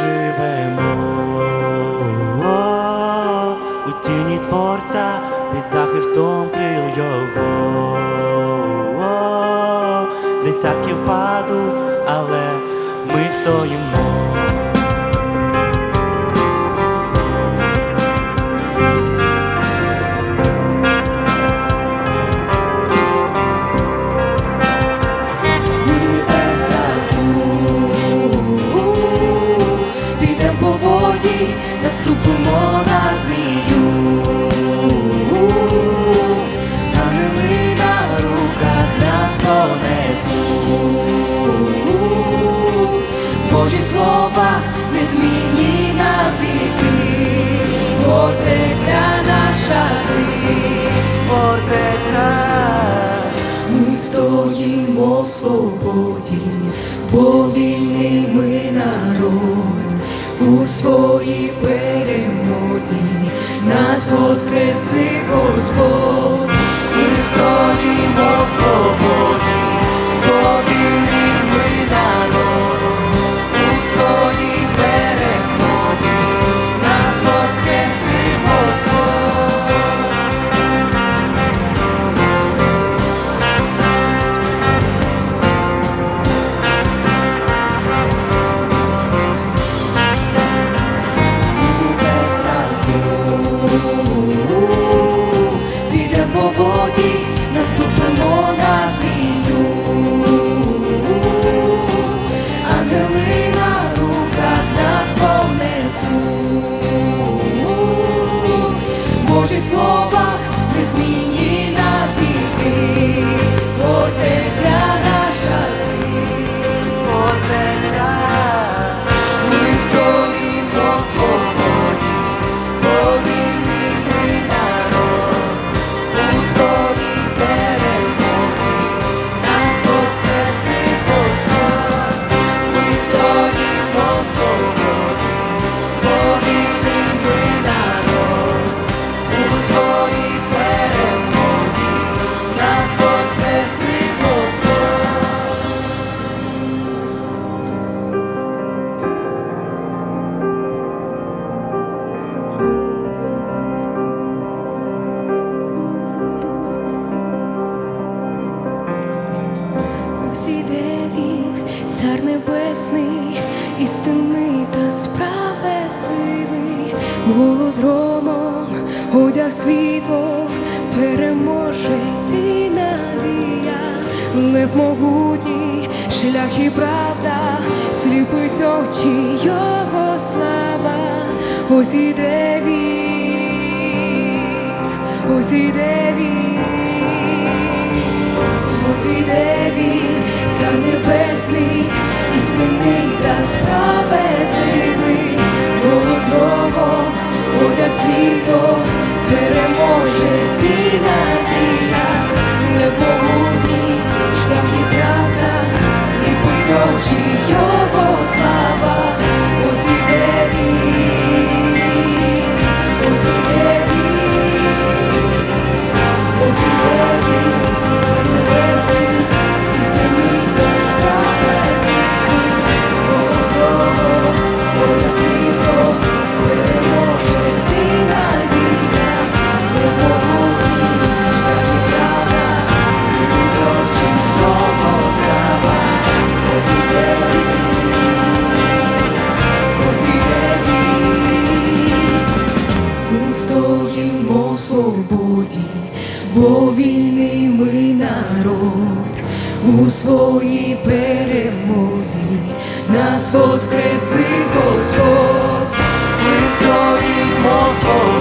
живемо у тіні творця під захистом крил його десятки впаду, але ми стоїмо. Божі слова незмінні навіки, фортеця наша ти. Фортеця. Ми стоїмо в свободі, бо вільний ми народ у своїй перемозі нас воскресив Господь. Ми стоїмо він, цар небесний, істинний та справедливий, голос громом, одяг світло, переможець і надія, лев могутній, шлях і правда, сліпить очі слава, ось іде він, ось іде він. Ось іде він, істинний та справедливий, голос Бога, Отець світло, бо вільний ми народ у своїй перемозі нас воскресив Господь, ми стоїмо.